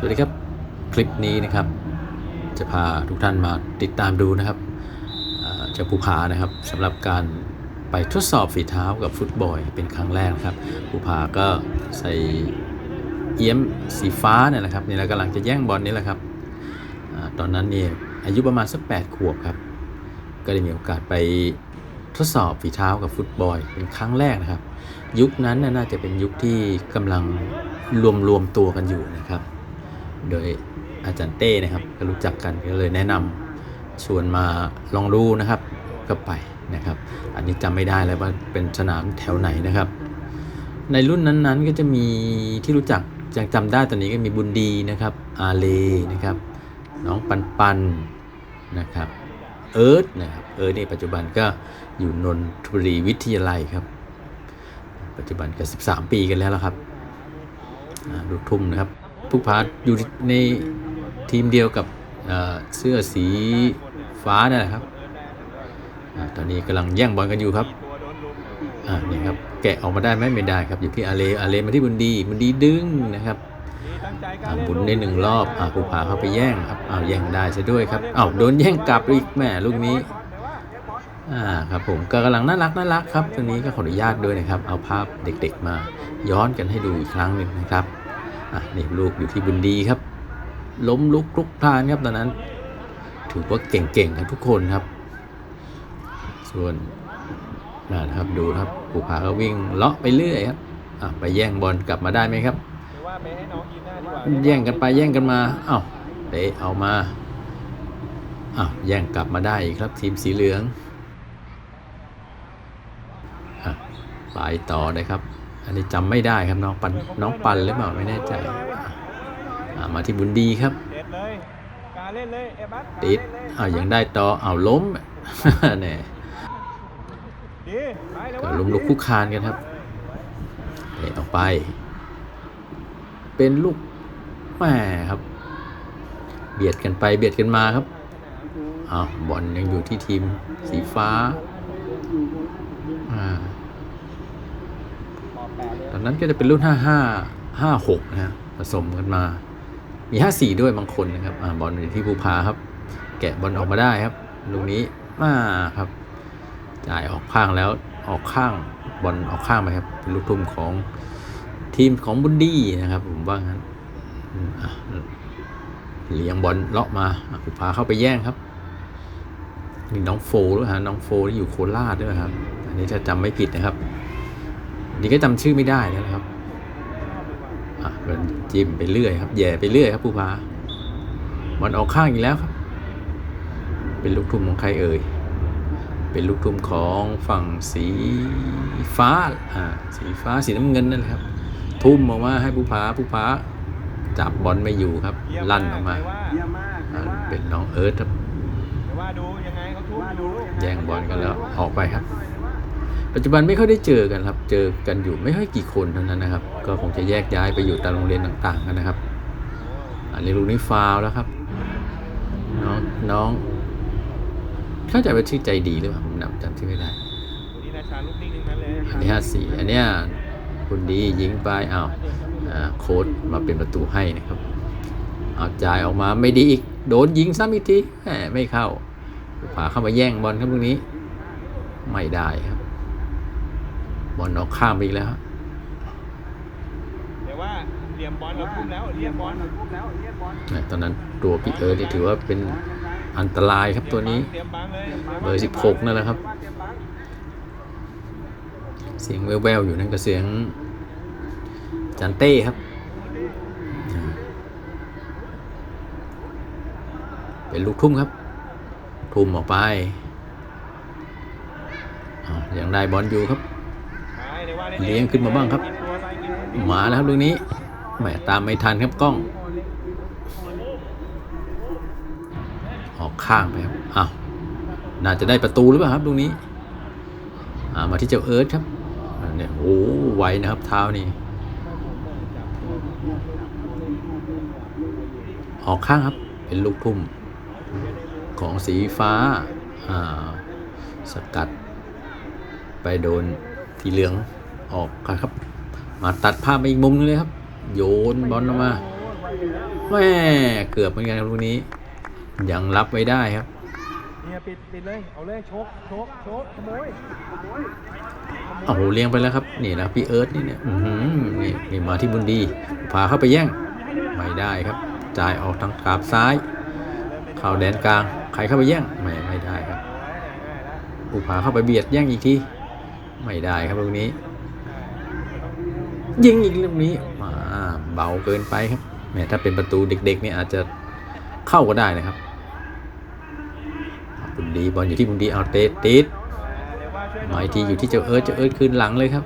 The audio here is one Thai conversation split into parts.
สวัสดีครับคลิปนี้นะครับ จะพาทุกท่านมาติดตามดูนะครับอ่าเจ้าภูผานะครับสำหรับการไปทดสอบฝีเท้ากับฟุตบอลเป็นครั้งแรกครับภูผาก็ใส่เอี้ยมสีฟ้าเนี่ยแหละครับนี่แหละกำลังจะแย่งบอลนี่แหละครับอตอนนั้นเนี่ยอายุประมาณสัก8ขวบครับ ก็ได้มีโอกาสไปทดสอบฝีเท้ากับฟุตบอลเป็นครั้งแรกนะครับ ยุคนั้นน่าจะเป็นยุคที่กำลังรวมรวมตัวกันอยู่นะครับ โดยอาจารย์เต้นะครับก็รู้จักกันก็เลยแนะนำชวนมาลองดูนะครับก็ไปนะครับ อันนี้จำไม่ได้แล้วว่าเป็นสนามแถวไหนนะครับ ในรุ่นนั้นๆก็จะมีที่รู้จักยังจำได้ตอนนี้ก็มีบุญดีนะครับ อาเลนะครับ น้องปันปันนะครับเอิร์ธนะครับเอิร์ธนี่ปัจจุบันก็อยู่นนทบุรีวิทยาลัยครับ ปัจจุบันก็13 ปีกันแล้วครับอ่าลูกทุ่มนะครับ ผู้พาอยู่ในทีมเดียวกับเสื้อสีฟ้านั่นแหละครับอตอนนี้กำลังแย่งบอลกันอยู่ครับนี่ครับแกะออกมาได้ไหมไม่ได้ครับ อยู่ที่อาเลอาเลมาที่บุญดีบุญดีดึงนะครับอ่าบุญได้หนึ่งรอบอ่าผู้พาเข้าไปแย่งครับอ้าวแย่งได้ซะด้วยครับอ้าวโดนแย่งกลับอีกแม่ลูกนี้อ่าครับผมก็กำลังน่ารักน่ารักครับตอนนี้ก็ขออนุญาตด้วยนะครับ เอาภาพเด็กๆมาย้อนกันให้ดูอีกครั้งหนึ่งนะครับ อะนี่ลูกอยู่ที่บุญดีครับ ล้มลุกลุกคลานครับตอนนั้น ถือว่าเก่งๆกันทุกคนครับ ส่วนนะครับดูครับภูผาก็วิ่งเลาะไปเรื่อยครับอะไปแย่งบอลกลับมาได้ไหมครับแย่งกันไปแย่งกันมาเอ้าเตะเอามาอ้าวแย่งกลับมาได้อีกครับ ทีมสีเหลืองอไปต่อเลยครับ อันนี้จำไม่ได้ครับน้องปันน้องปันหรือเปล่าไม่แน่ใจอะอะมาที่บุญดีครับเด็ดเลยการเล่นเลยเอบัสติดอ้าวยังได้ต่ออ้าวล้มเนี่ยดีไปเลยก็ว่าล้มลุกคุกคานกันครับเตะออกไป เป็นลูกแหม่ครับ เบียดกันไปเบียดกันมาครับอ้าวบอลยังอยู่ที่ทีมสีฟ้าอ่า ตอนนั้นก็จะเป็นรุ่น 55 56 นะฮะผสมกันมา มี 54 ด้วยบางคนนะครับอบอลอยู่ที่ภูพาครับ แกะบอลออกมาได้ครับ ลูกนี้มาครับ จ่ายออกข้างแล้วออกข้างบอลออกข้างไปครับเป็นลูกทุ่มของทีมของบุนดี้นะครับ ผมว่างั้นเลี้ยงบอลเลาะมาภูพาเข้าไปแย่งครับนี่น้องโฟด้วยฮะน้องโฟที่อยู่โคราชด้วยครับ อันนี้ถ้าจำไม่ผิดนะครับ นี่ก็จำชื่อไม่ได้แล้วนะครับอะเดินจิ้มไปเรื่อยครับแย่ไปเรื่อยครับผู้พาบอลออกข้างอีกแล้วครับ เป็นลูกทุ่มของใครเอ่ย เป็นลูกทุ่มของฝั่งสีฟ้า อ่า สีฟ้าสีน้ำเงินนั่นแหละครับ ทุ่มออกมาให้ผู้พาผู้พาจับบอลไม่อยู่ครับเยี่ยลั่นออกมาเยี่ยมมากอ่าเป็นน้องเอิร์ธครับแต่ว่าดูยังไงเขาทุบอยู่แย่งบอลกันแล้วออกไปครับ ปัจจุบันไม่ค่อยได้เจอกันครับ เจอกันอยู่ไม่ค่อยกี่คนเท่านั้นนะครับ ก็คงจะแยกย้ายไปอยู่ตามโรงเรียนต่างๆกันนะครับอันนี้ลูกนี้ฟาวล์แล้วครับ น้องน้อง เข้าใจว่าชื่อใจดีหรือเปล่าผมจำจำชื่อไม่ได้ดูนี่นาชาลูกนิ่งๆนั้นเลยอันนี้ห้าสี่อันเนี้ยคุณดียิงไปอ้าวอ่าโค้ดมาเป็นประตูให้นะครับเอาจ่ายออกมาไม่ดีอีกโดนยิงซ้ำอีกทีแหมไม่เข้าผาเข้ามาแย่งบอลครับตรงนี้ ไม่ได้ครับ บอลออกข้ามไปอีกแล้วครับแต่ว่าเหลี่ยมบอลเราทุ่มแล้วเหลี่ยมบอลเราทุ่มแล้วเหลี่ยมบอลแหม่ตอนนั้นตัวพี่เอิร์ธนี่ถือว่าเป็นอันตรายครับตัวนี้เตรียมบังเลยเบอร์สิบหกนั่นแหละครับเตรียมบังเสียงแว่วๆอยู่นั่นก็เสียงจันเต้ครับอ่าเป็นลูกทุ่มครับ ทุ่มออกไปอ้าวยังได้บอลอยู่ครับไป เลี้ยงขึ้นมาบ้างครับตัวใส่กินมาแล้วครับลูกนี้แหมตามไม่ทันครับกล้อง ออกข้างไปครับอ้าวน่าจะได้ประตูหรือเปล่าครับลูกนี้มาที่เจ้าเอิร์ธครับเนี่ยโอ้ไวนะครับเท้านี่ออกข้างครับ เป็นลูกทุ่มของสีฟ้าอ่าสกัด ไปโดนทีเหลือง ออกครับ มาตัดภาพไปอีกมุมนึงเลยครับ โยนบอลออกมาแม่เกือบเหมือนกันครับลูกนี้ ยังรับไว้ได้ครับเนี่ยปิดปิดเลยเอาเลยชกชกชกขโมยโอ้โหเลี้ยงไปแล้วครับนี่นะพี่เอิร์ธนี่เนี่ยอื้อหือนี่นี่มาที่บุญดีพาเข้าไปแย่งไม่ได้ครับ จ่ายออกทางกราบซ้าย เข้าแดนกลางใครเข้าไปแย่งไม่ไม่ได้ครับผู้พาเข้าไปเบียดแย่งอีกทีไม่ได้ครับลูกนี้ ยิงอีกลูกนี้มาเบาเกินไปครับแหมถ้าเป็นประตูเด็กๆเนี่ยอาจจะเข้าก็ได้นะครับบุญดีบอลอยู่ที่บุญดีเอาเตะติดเดี๋ยวว่าช่วยหมายทีอยู่ที่เจ้าเอิร์ธเจ้าเอิร์ธคืนหลังเลยครับ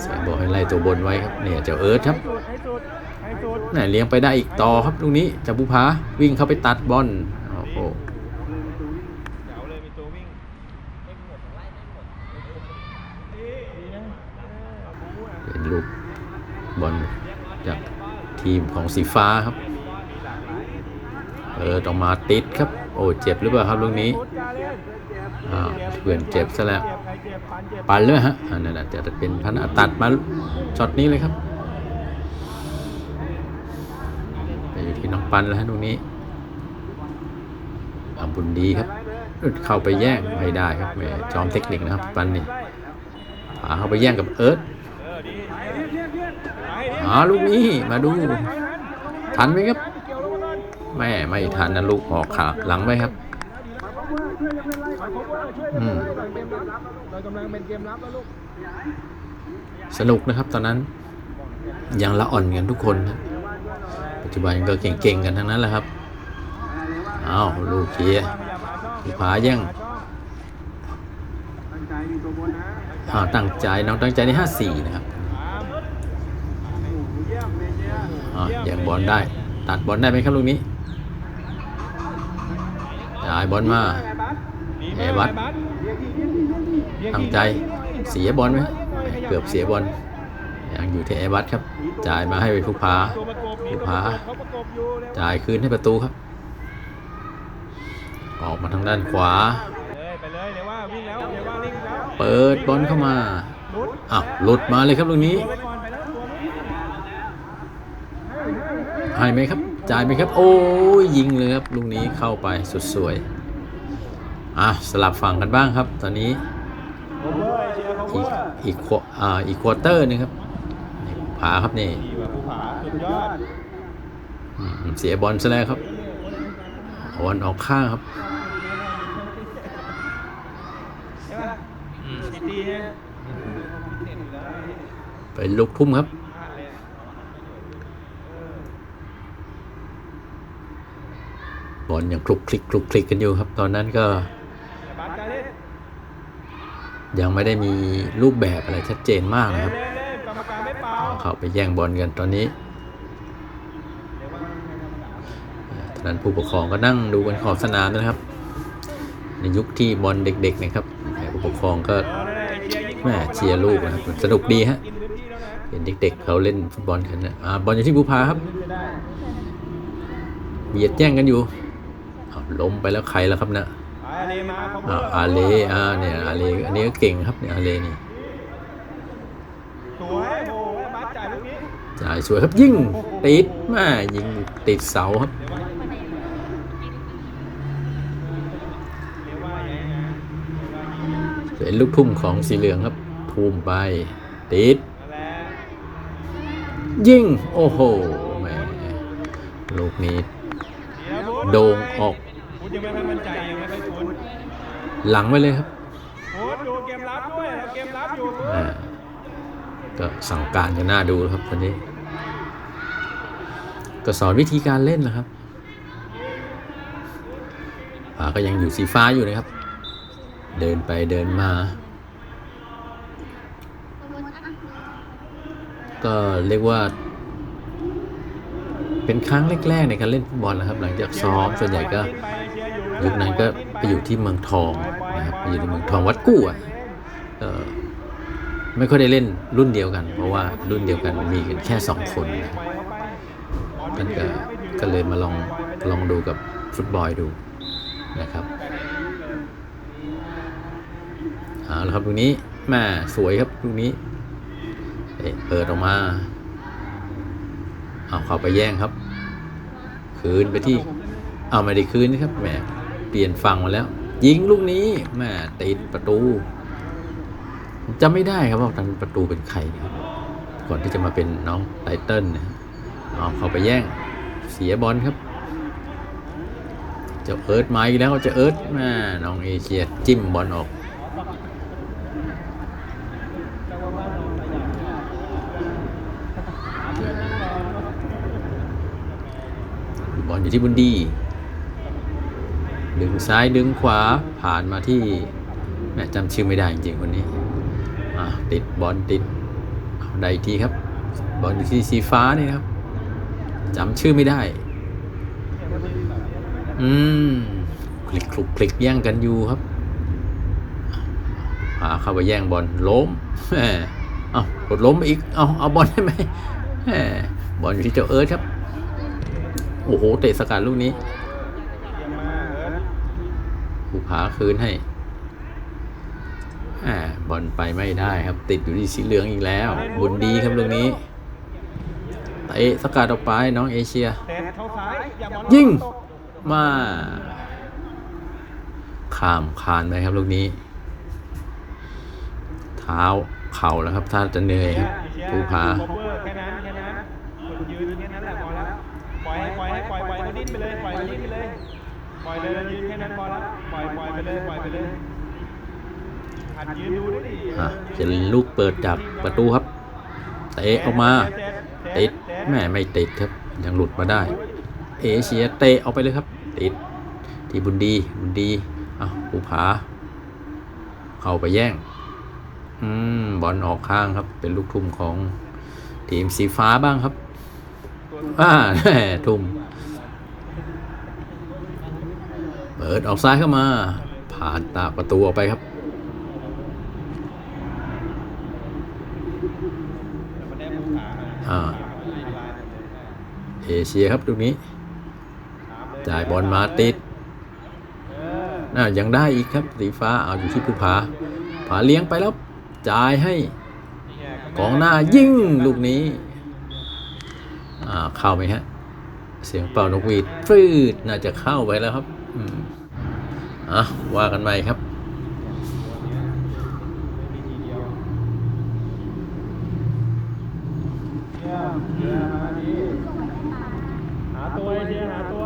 เสียบอกให้ไล่ตัวบนไว้ครับเนี่ยเจ้าเอิร์ธครับให้สุดให้สุดให้สุดไหนเลี้ยงไปได้อีกต่อครับตรงนี้จ้าบุพาวิ่งเข้าไปตัดบอลโอ้โห เดี๋ยวเลยมีตัววิ่งดีนะเออเอาบู๊อะ เป็น ลูกบอลจากทีมของสีฟ้าครับ เออต้องมาติดครับ โอ้เจ็บหรือเปล่าครับลูกนี้ฟุตการเล่นอ้าวเพื่อนเจ็บซะแล้วปันเจ็บปันเลยฮะอันนั้นน่ะจะเป็นพันตัดมาช็อตนี้เลยครับไปอยู่ที่น้องปันแล้วฮะตรงนี้อาบุญดีครับเข้าไปแย่งไม่ได้ครับแหมจอมเทคนิคนะครับปันนี่พาเข้าไปแย่งกับเอิร์ธ อ๋อลูกนี้มาดู ทันไหมครับเกี่ยวลงมาก่อนแม่ไม่ทันนะลูกออกขาหลังไปครับอืมเลยเกมรับสนุกนะครับตอนนั้น ยังละอ่อนกันทุกคนนะปัจจุบันก็เก่งๆกันทั้งนั้นแหละครับอ้าวลูกเชียร์ลูกผาแย่งตั้งใจอยู่ตัวบนนะอ้าวตั้งใจน้องตั้งใจใน54นะครับ สามโอ้โหเยี่ยมเลยเยี่ยม อ้าแย่งบอลได้ ตัดบอลได้ไหมครับลูกนี้จ่ายบอลมาเอวัดเอวัดตั้งใจเสียบอลไหมเกือบเสียบอลยังอยู่ที่เอวัตครับ จ่ายมาให้ผู้พาตัวประกบมีลูกประผากบเขาจ่ายคืนให้ประตูครับ ออกมาทางด้านขวา เปิดบอลเข้ามาอ้าวหลุดมาเลยครับลูกนี้ ตัวไปก่อนไปแล้วตัวนี้ ให้ไหมครับ จ่ายไหมครับ โอ้ยยิงเลยครับลูกนี้เข้าไปสุดสวยอะสลับฝั่งกันบ้างครับ ตอนนี้โคเวอร์เชียร์โคเวอีอกร์อีกควอ่าอีกควอเตอร์หนึงครับนี่ผาครับนี่ดีกว่าภูผาสุดยอดอืมเสียบอลซะแล้วครับบอลออกข้างครับใช่ไหมซิตี้ฮะไปลูกทุ่มครับ บอลยังคลุกคลิกคลุกคลิกกันอยู่ครับ ตอนนั้นก็ ยังไม่ได้มีรูปแบบอะไรชัดเจนมากนะครับเเเข้าไปแย่งบอลกันตอนนี้ตอนนั้นผู้ปกครองก็นั่งดูกันขอบสนามนะครับ ในยุคที่บอลเด็กๆนะครับผู้ปกครองก็แม่เชียร์ลูกนะครับสนุกดีฮะเห็นเด็กๆเขาเล่นฟุตบอลกันนะบอลอยู่ที่ภูพาครับเบียดแย่งกันอยู่ ล้มไปแล้วใครแล้วครับนะอาเลมาเขาอ่าอาเลอ่าเนี่ยอาเลอันนี้ก็เก่งครับเนี่ยอาเลนี่สวยโอ้โหบาสจ่ายลูกนี้จ่ายสวยครับยิงติดแม่ยิงติดเสาครับเดี๋ยวว่าอย่างไงเป็นลูกทุ่มของสีเหลืองครับทุ่มไปติดนั่นแหละยิงโอ้โหแหมลูกนี้ดีนะพุทธโด่งออก พุทธยังไม่ค่อยมั่นใจยังไม่ค่อยคุ้นหลังไว้เลยครับพุทธดูเกมรับด้วยเราเกมรับอยู่พุทธอ่าก็สั่งการกันหน้าดูครับตอนนี้ ก็สอนวิธีการเล่นนะครับอ่าก็ยังอยู่สีฟ้าอยู่นะครับ เดินไปเดินมา ก็เรียกว่าเป็นครั้งแรกๆในการเล่นฟุตบอลนะครับ หลังจากซ้อมส่วนใหญ่ก็ ยุคนั้นก็ไปอยู่ที่เมืองทองนะครับไปอยู่ที่เมืองทองวัดกู้อะไม่ค่อยได้เล่นรุ่นเดียวกัน เพราะว่ารุ่นเดียวกันมีกันแค่สองคนนะท่านก็ก็เลยมาลองลองดูกับฟุตบอลดูนะครับเอาละครับตรงนี้แม่สวยครับตรงนี้เอ๊ะเปิดออกมาเอาเข้าไปแย่งครับ คืนไปที่เอาไม่ได้คืนนะครับแหม เปลี่ยนฝั่งมาแล้ว ยิงลูกนี้แหมติดประตูจำไม่ได้ครับว่าตอนประตูเป็นใครนะครับก่อนที่จะมาเป็นน้องไตเติ้ลนะเอาเข้าไปแย่งเสียบอลครับจ้าเอิร์ธมาอีกแล้วเจะเอิร์ธแม่น้องเอเชียจิ้มบอลออกบอลอยู่ที่บุนดี ดึงซ้ายดึงขวาผ่านมาที่แม่จำชื่อไม่ได้จริงๆคนนี้ติดบอลติดเอาได้ทีครับ บอลอยู่ที่สีฟ้านี่ครับจำชื่อไม่ได้ อืมคลิกคลุกคลิกแย่งกันอยู่ครับพาเข้าไปแย่งบอลล้มเอากดล้มอีก เอาเอาบอลได้ไหมแหมบอลอยู่ที่เจ้าเอิร์ธครับ โอ้โห เตะสกัดลูกนี้ เตรียมมาเอิร์ธ ผู้ผาคืนให้อ่าบอลไปไม่ได้ครับ ติดอยู่ที่สีเหลืองอีกแล้ว บุญดีครับลูกนี้เตะสกัดออกไปน้องเอเชียเตะเข้าซ้ายอย่าบอลยิงตกมาข้ามคานไปครับลูกนี้ เท้าเข่าแล้วครับถ้าจะเหนื่อยครับผู้ผาโคเวอร์แค่นั้นแค่นั้นคนยืนแค่นั้นแหละพอแล้วปล่อยให้ปล่อยให้ปล่อยปล่อยเขาดิ้นไปเลยปล่อยเขาดิ้นไปเลย ปล่อยเลยยืนแค่นั้นพอแล้วปล่อยปล่อยไปเลยปล่อยไปเลยหัดยืนดูด้วยดิอะจะลูกเปิดจากประตูครับเตะออกมาติดแม่ไม่ติดครับ ยังหลุดมาได้ เอเชียเตะออกไปเลยครับ ติด ที่บุญดีบุญดีอะภูผา เข้าไปแย่ง อืมบอลออกข้างครับ เป็นลูกทุ่มของทีมสีฟ้าบ้างครับ อ่าทุ่ม เปิดออกซ้ายเข้ามา ผ่านตาประตูออกไปครับอ่าเอเชียครับตรงนี้ จ่ายบอลมาติดน่ายังได้อีกครับ สีฟ้าเอาอยู่ที่ภูผาผาเลี้ยงไปแล้ว จ่ายให้กองหน้ายิ่งลูกนี้อ่าเข้าไหมฮะ เสียงเป่านกหวีดฟืดน่าจะเข้าไปแล้วครับ อืมอะว่ากันไปครับหาตัวไอ้เดียหาตัว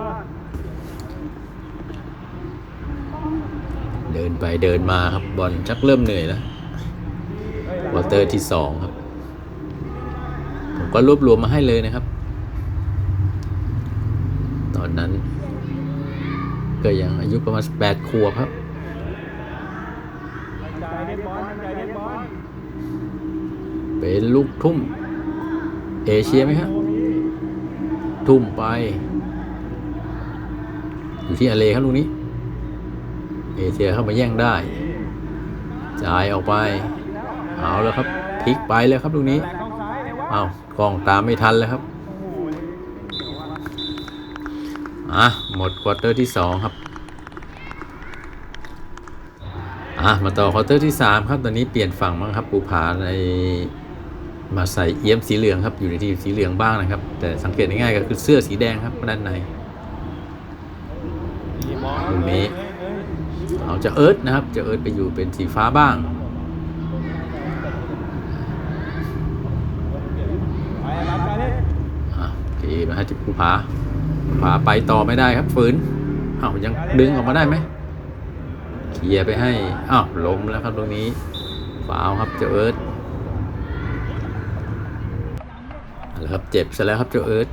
เดินไปเดินมาครับบอลชักเริ่มเหนื่อยแล้ววอเตอร์ที่สองครับ ผมก็รวบรวมมาให้เลยนะครับ ตอนนั้น ก็ยังอายุประมาณแปดขวบครับเป็นลูกทุ่ม เอเชียไหมครับทุ่มไป อยู่ที่อเลครับลูกนี้ เอเชียเข้ามาแย่งได้ จ่ายออกไป เอาแล้วครับพลิกไปแล้วครับลูกนี้เข้าซ้ายเลยว่าเอากล้องตามไม่ทันแล้วครับ อะหมดควอเตอร์ที่สองครับอะมาต่อควอเตอร์ที่สามครับ ตอนนี้เปลี่ยนฝั่งบ้างครับปูผาในมาใส่เอี้ยมสีเหลืองครับอยู่ในทีมสีเหลืองบ้างนะครับ แต่สังเกตง่ายๆก็คือเสื้อสีแดงครับด้านในลูกนี้เอาจะเอิร์ธนะครับ จะเอิร์ธไปอยู่เป็นสีฟ้าบ้างไปรับไปเลยอะทีมาให้ที่ภูผา ผาไปต่อไม่ได้ครับฝืนอ้าวยังดึงออกมาได้ไหมเคลียร์ไปให้อ้าวล้มแล้วครับตรงนี้ฟาวครับเจ้าเอิร์ธเอาละครับเจ็บซะแล้วครับเจ้าเอิร์ธ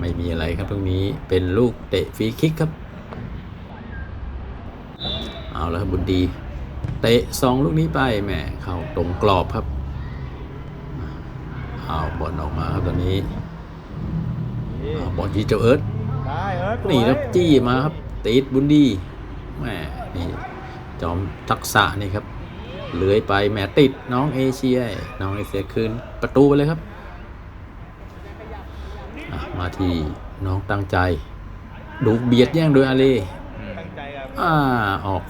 ไม่มีอะไรครับตรงนี้เป็นลูกเตะฟรีคิกครับ เอาแล้วครับบุญดี เตะซองลูกนี้ไปแหมเข้าตรงกรอบครับเอาบอลออกมาครับตอนนี้ อาบอลที่เจ้าเอิร์ธได้เอิร์ธนี่แล้วจี้มาครับติดบุญดีแหมนี่จอมทักษะนี่ครับเลื้อยไปแหมติดน้องเอเชีย น้องเอเชียคืนประตูไปเลยครับอะมาที่น้องตั้งใจ ดูเบียดแย่งโดยอาเลตั้งใจกับอ่าออก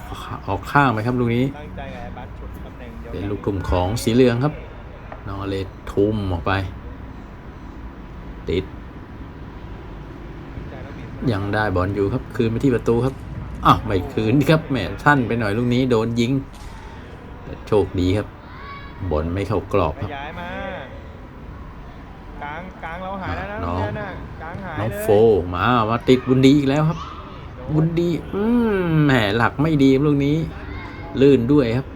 ออกข้างไปครับลูกนี้ตั้งใจกับไอ้บัสฉุดตำแหน่งเดียวเป็นลูกกลุ่มของสีเหลืองครับ น้องอเลทุ่มออกไป ติดใจแล้วบิด ยังได้บอลอยู่ครับ คืนไปที่ประตูครับอ้าวไม่คืนครับแหมท่านไปหน่อยลูกนี้โดนยิงแต่โชคดีครับบอลไม่เข้ากรอบขครับยายมากลางกลางเราหายแล้วนะน้องเยน่ะกลางหายน้องเลยโฟมามาติดบุญดีอีกแล้วครับ บุญดีอืมแหมหลักไม่ดีลูกนี้ ลื่นด้วยครับ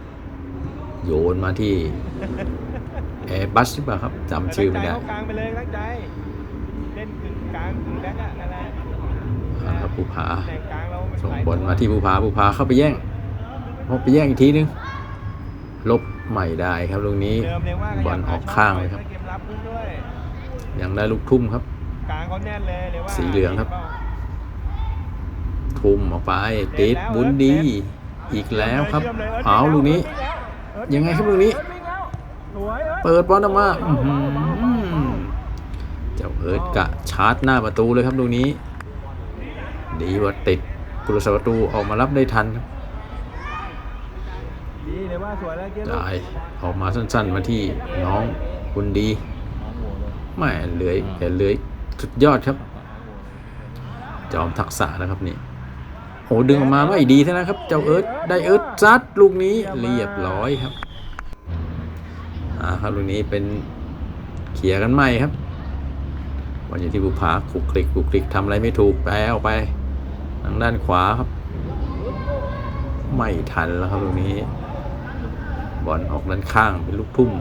โยนมาที่แอร์บัสหรือเปล่าครับจำชื่อไม่ได้ตั้งใจเข้ากลางไปเลยตั้งใจเล่นกึ่งกลางกึ่งแบ็คอะนั่นแหละ อ่าครับภูผาแต่งกลางเราส่งบอลมาที่ภูผาภูผาเข้าไปแย่งพอไปแย่งอีกทีนึงลบใหม่ได้ครับลูกนี้เดิมเลยว่าบอลออกข้างเลยครับเกมรับขึ้นด้วยยังได้ลูกทุ่มครับกลางเขาแน่นเลยเลยว่าสีเหลืองครับ ทุ่มออกไปติดบุญดี อีกแล้วครับเอาลูกนี้ ยังไงครับลูกนี้สวยเอิร์ธเปิดบอลออกมาอื้อหือเจ้าเอิร์ธกะชาร์จหน้าประตูเลยครับลูกนี้ ดีว่าติดกุลสประตูออกมารับได้ทันครับดีเลยว่าสวยแล้วเกมจ่ายออกมาสั้นๆมาที่น้องคุณดีแม่เหลือยแต่เหลือยสุดยอดครับ จอมทักษะนะครับนี่โอ้ดึงออกมาไม่ดีเท่านะครับ เจ้าเอิร์ธได้เอิร์ธซัดลูกนี้เรียบร้อยครับอ่าครับลูกนี้เป็นเขี่ยกันใหม่ครับวันอยู่ที่บุพาคุกคลิกคุกคลิกทำอะไรไม่ถูกแปลออกไป ทางด้านขวาครับ ไม่ทันแล้วครับลูกนี้ บอลออกด้านข้างเป็นลูกทุ่ม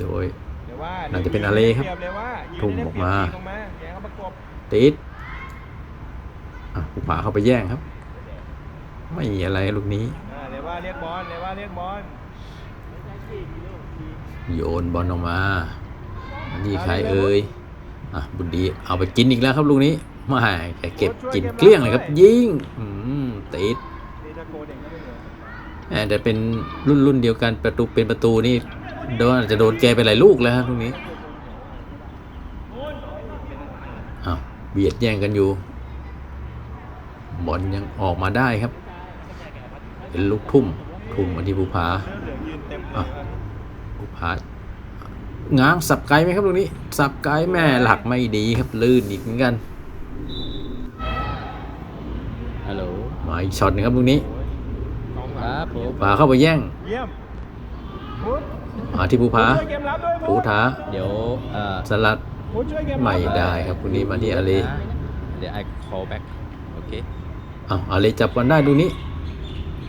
โดยเดี๋ยวว่าน่าจะเป็นอาเลครับปยเลยว่ายืนทุ่มออกมาตรงมาแกเขาประกบติดอะภูผาเข้าไปแย่งครับ ไม่มีอะไรลูกนี้อ่าเดี๋ยวว่าเรียกบอลเดี๋ยวว่าเรียกบอลโยนบอลออกมาอันนี่ใครเอ่ยอะบุญดีเอาไปกินอีกแล้วครับลูกนี้ ไม่แกเก็บกินเกลี้ยงเลยครับยิงติดแต่เป็นรุ่นรุ่นเดียวกันประตูเป็นประตูนี่โดนอาจจะโดนแกไปหลายลูกแล้วครับลูกนี้อ้าวเบียดแย่งกันอยู่บอลยังออกมาได้ครับ เป็นลูกทุ่มทุ่มมาที่ภูผาภูผาง้างสับไกลไหมครับลูกนี้ สับไกลแม่หลักไม่ดีครับลื่นอีกเหมือนกัน ฮัลโหล มาอีกช็อตหนึงครับลูกนี้กองหคลังรับผมภูผาเข้าไปแย่งเยี่ยมพุทธมาที่ภูผาช่วยเกมรับด้วยภูพุทธผาเดี๋ยวเอ่อสลัดพุทธช่วยเกมรับไม่ได้ครับคุณนี้มาที่อาลีเดี๋ยว I call back โอเคเอาอาลีจับบอลได้ดูนี้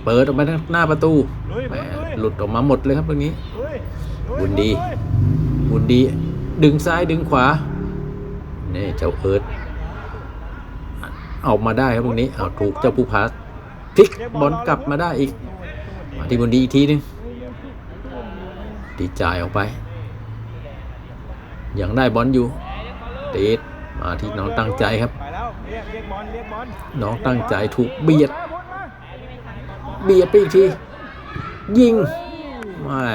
เปิดออกมาทางหน้าประตูลุยแหมพุทธลุยหลุดออกมาหมดเลยครับตรงนี้ลุยลุยบุญดีลุยบุญดี ดึงซ้ายดึงขวา นี่เจ้าเอิร์ธ ออกมาได้ครับตรงนี้เอาถูกเจ้าภูผาพลิกบอลกลับมาได้อีก มาที่บุญดีอีกทีหนึงดีจ่ายออกไป ยังได้บอลอยู่ติดมาที่น้องตั้งใจครับ น้องตั้งใจถูกเบียด เบียดไปอีกที ยิง ไม่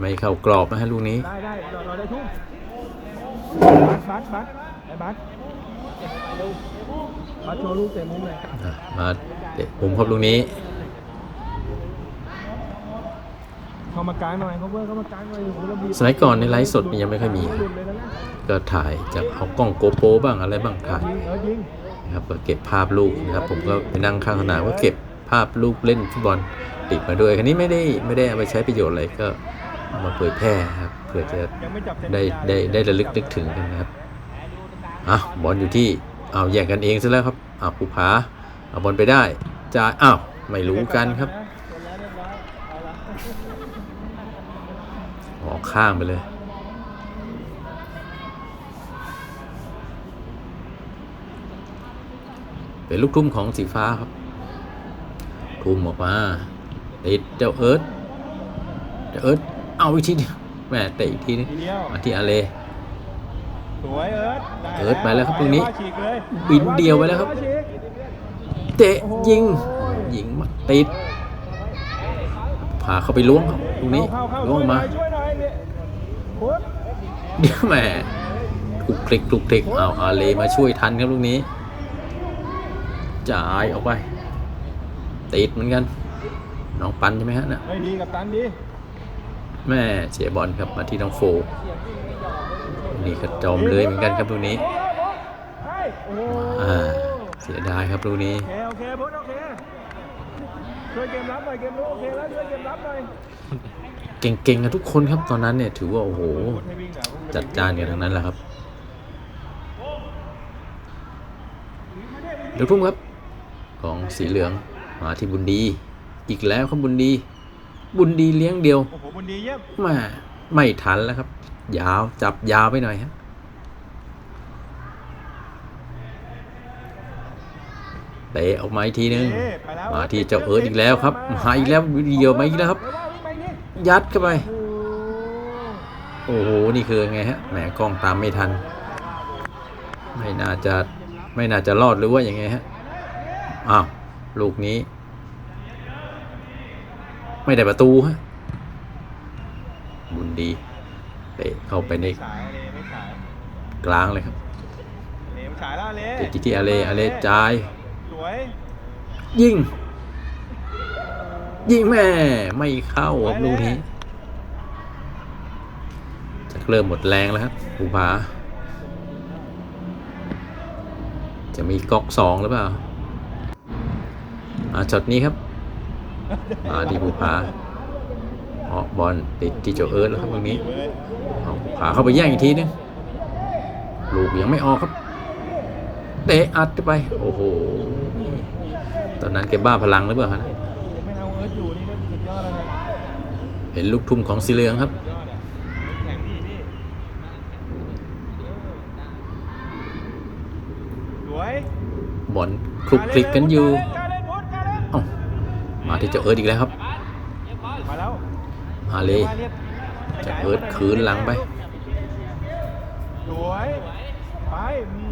ไม่เข้ากรอบนะฮะลูกนี้ได้ได้ราเราได้ทุ่มบัสบัสบัส ไอ้บัสบัสโชว์ลูกเตะมุมเลยอะมาเตะมุมครับลูกนี้เข้ามากลางหน่อยเขาเพิ่มเข้ามากลางหน่อยโอ้โหเราบีบสมัยก่อนในไลฟ์สดมันยังไม่ค่อยมีหลุดเลยนะก็ถ่ายจากเอากล้องโกโปรบ้างอะไรบ้างถ่ายยิงเออยิงนะครับก็เก็บภาพลูกนะครับ ผมก็ไปนั่งข้างสนามก็เก็บภาพลูกเล่นฟุตบอลติดมาด้วยคันนี้ไม่ได้ไม่ได้เอาไปใช้ประโยชน์อะไรก็เอามาเผยแพร่ครับเพื่อจะยังไม่จับเซ็นได้ได้ได้ระลึกนึกถึงกันนะครับอะบอลอยู่ที่ เอาแย่งกันเองซะแล้วครับอะภูผาเอาบอลไปได้จ่ายอ้าวไม่รู้กันครับออกข้างไปเลยเป็นลูกทุ่มของสีฟ้าครับ ทุ่มออกมาติดเจ้าเอิร์ธเจ้าเอิร์ธเอาอีกทีเดียวแม่เตะอีกทีนึงทีเดียวมาที่อาเล สวยเอิร์ธด้เอิร์ธไปแล้วครับตรงนี้ ฉีกเลยบินเดียวไปแล้วครับ ฉีกเตะยิงยิงมาติดพาเข้าไปล้วงครับตรงนี้เข้าเข้าล้วงออกมาช่วยหน่อยเนี่ยพุทธเดี๋ยวแหม่ถูกคลิกถูกคลิกเอาอาเลมาช่วยทันครับลูกนี้จ่ายออกไปติดเหมือนกัน น้องปันใช่ไหมฮะน่ะเฮ้ยดีกับตันดีอแม่เสียบอลครับมาที่น้องโฟ นี่กระจอมเลยเหมือนกันครับตรงนี้ให้โอ้โหอ่าเสียดายครับตรงนี้โอเคโอเคพุทธโอเคช่วยเกมรับหน่อยเกมรู้โอเคแล้วช่วยเกมรับหน่อยเก่งๆกันทุกคนครับตอนนั้นเนี่ยถือว่าโอ้โหพุทธให้วิ่งหน่อยพุทธจัดจ้านกันทั้งนั้นแหละครับเดี๋ยวทุ่มครับ ของสีเหลืองมาที่บุญดีอีกแล้วครับบุญดี บุญดีเลี้ยงเดียวโอ้โหบุญดีเยี่ยมแมาไม่ทันแล้วครับ ยาว จับยาวไปหน่อยฮะเตะออกมาอีกทีนึงเอ๊ะไปแล้วมาที่เจ้าเอิร์ธอีกแล้วครับ มาอีกแล้ววิดีโอมาอีกแล้วครับเร็วว่าวิ่งไปนี่ยัดเข้าไปโอ้โหโอ้โห นี่คือไงฮะ แหมกล้องตามไม่ทัน ไม่น่าจะ ไม่น่าจะรอดหรือว่าอย่างไงฮะ อ้าว ลูกนี้ ไม่ได้ประตูฮะ บุญดี เตะเข้าไปในฉายเลยไม่ฉายกลางเลยครับเลมฉายแล้วเลติดที่ที่อาเลอาเลจ่ายสวยยิง ยิงแม่ไม่เข้าครับลูกนี้จะเริ่มหมดแรงแล้วครับภูผาจะมีก๊อกสองหรือเปล่ามาช็อตนี้ครับมาที่ภูผา อ๋อบอลติดที่เจ้าเอิร์ธแล้วครับตรงนี้เอาภูผาเข้าไปแย่งอีกทีนึงลูกยังไม่ออกครับเตะอัดไป โอ้โห ตอนนั้นแกบ้าพลังหรือเปล่าฮะเอาเอิร์ธอยู่นี่ก็สุดยอดแล้วนะเห็นลูกทุ่มของสีเหลืองครับสวยบอลคลุกคลิกกันอยู่ เอ้า มาที่เจ้าเอิร์ธอีกแล้วครับ มาเลจ้าเอิร์ธคืนหลังไป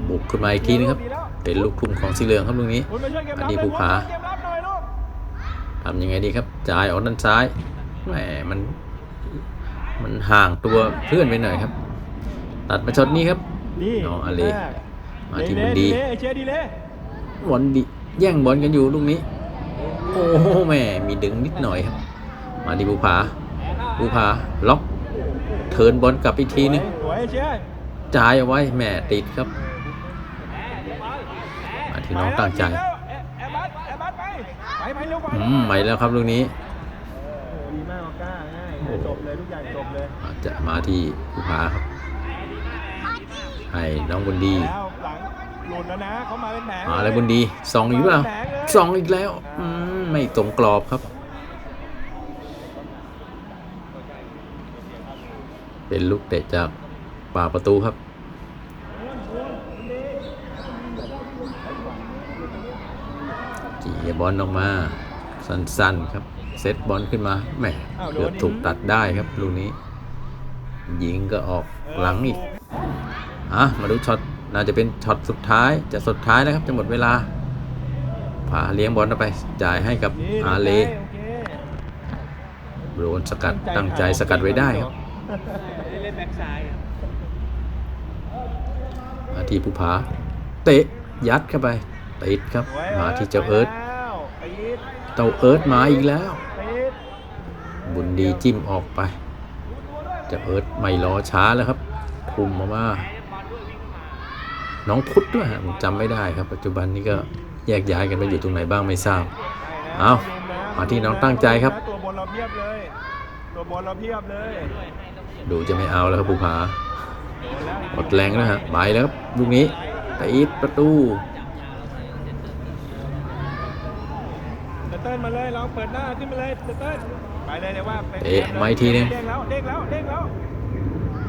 บุกขึ้นมาอีกทีนึงครับ เป็นลูกทุ่มของสีเหลืองครับลูกนี้มาช่วยเกมอัรันบนี้เลยภูผาทำยังไงดีครับ จ่ายออกด้านซ้ายแหมมันมันห่างตัวเพื่อนไปหน่อยครับ ตัดมาช็อตนี้ครับน้องอาเลมาที่บุญดีเล่เชียร์ดีเลยบอลดิแย่งบอลกันอยู่ลูกนี้ โอ้โหแหม่มีดึงนิดหน่อยครับ มาที่ภูผา ภูผาล็อกเทิร์นบอลกลับอีกทีนึงสวยเชียร์จ่ายเอาไว้แหม่ติดครับ มาที่น้องตั้งใจไปแล้วแอแอร์บัสแอร์บัสไปไปไปเร็วไปอืมไหมแล้วครับลูกนี้โอ้ดีมากออก้าง่ายจบเลยทุกอย่างจบเลยอาจจะมาที่ภูผาครับให้น้องบุญดีแล้วหลังหลุดแล้วนะเขามาเป็นแผงมาแล้วบุญดีสองอีกเปล่าสองอีกแล้วอืมไม่ตรงกรอบครับ เป็นลูกเตะจากป่าประตูครับ จีบอลออกมา สั้นๆครับ เซตบอลขึ้นมาแหมเกือบถูกตัดได้ครับลูกนี้ ยิงก็ออกหลังอีก อะ มาดูช็อต น่าจะเป็นช็อตสุดท้าย จะสุดท้ายแล้วครับ จะหมดเวลา พาเลี้ยงบอลไป จ่ายให้กับอาเลโอเคโดนสกัดตั้งใจสกัดไว้ได้ครับ เล่นแบ็กซ้าย มาที่ภูผา เตะยัดเข้าไปติดครับ มาที่เจ้าเอิร์ธติดเจ้าเอิร์ธมาอีกแล้วติดบุญดีจิ้มออกไป เจ้าเอิร์ธไม่รอช้าแล้วครับ คุมมาว่า น้องพุทธด้วยฮะผมจำไม่ได้ครับ ปัจจุบันนี้ก็แยกย้ายกันไปอยู่ตรงไหนบ้างไม่ทราบ เอามาที่น้องตั้งใจครับ ตัวบนเราเพียบเลย ตัวบนเราเพียบเลย ดูจะไม่เอาแล้วครับภูผาโดนแล้ว หมดแรงแล้วฮะไปแล้วครับลูกนี้ติดประตูเตเติ้ลมาเลยเราเปิดหน้าขึ้นมาเลยเตเติ้ลไปเลยเดี๋ยวว่าไปเตะมาอีกทีนึงเด้งแล้วเด้งแล้วเด้งแล้ว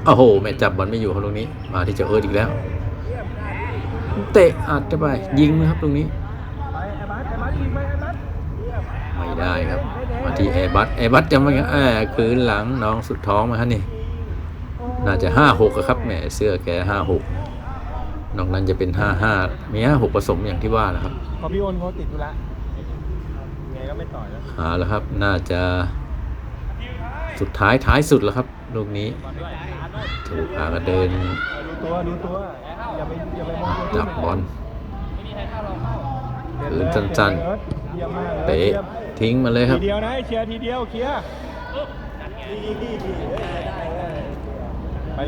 โอ้โหแม่จับบอลไม่อยู่ครับลูกนี้ มาที่เจ้าเอิร์ธอีกแล้ว เตะอัดเข้าไปยิงนะครับตรงนี้ไปแอร์บัสแอร์บัสยิงไปแอร์บัสไม่ได้ครับ มาที่แอร์บัสแอร์บัสจะมาไงแอบคืนหลังน้องสุดท้องมาฮะนี่ น่าจะห้าหกครับแหมเสื้อแกห้าหกนอกนั้นจะเป็นห้าห้ามีห้าหกผสมอย่างที่ว่าแหละครับพอพี่โอนเขาติดธุระยังไงก็ไม่ต่อยแล้วหาแล้วครับ น่าจะสุดท้ายท้ายสุดแล้วครับ ลูกนี้ถูกพากันเดินดูตัวดูตัวอย่าไปอย่าไปมองตัวจับบอลเด็ดคืนเลยสั้นเยี่ยมมากเลยเตะยี่ยมทิ้งมาเลยคทีรับเดียวนะให้เชียร์ทีเดียวเคลียร์ไป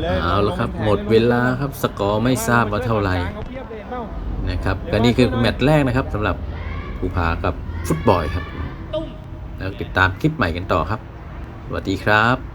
เลยเอาละครับ หมดเวลาครับสกอร์ไม่ทราบว่าเท่าไหร่เขาเพียบเลยเห็นเปล่านะครับก็นี่คือแมตช์แรกนะครับสำหรับภูผากับฟุตบอลครับ แล้วติดตามคลิปใหม่กันต่อครับ สวัสดีครับ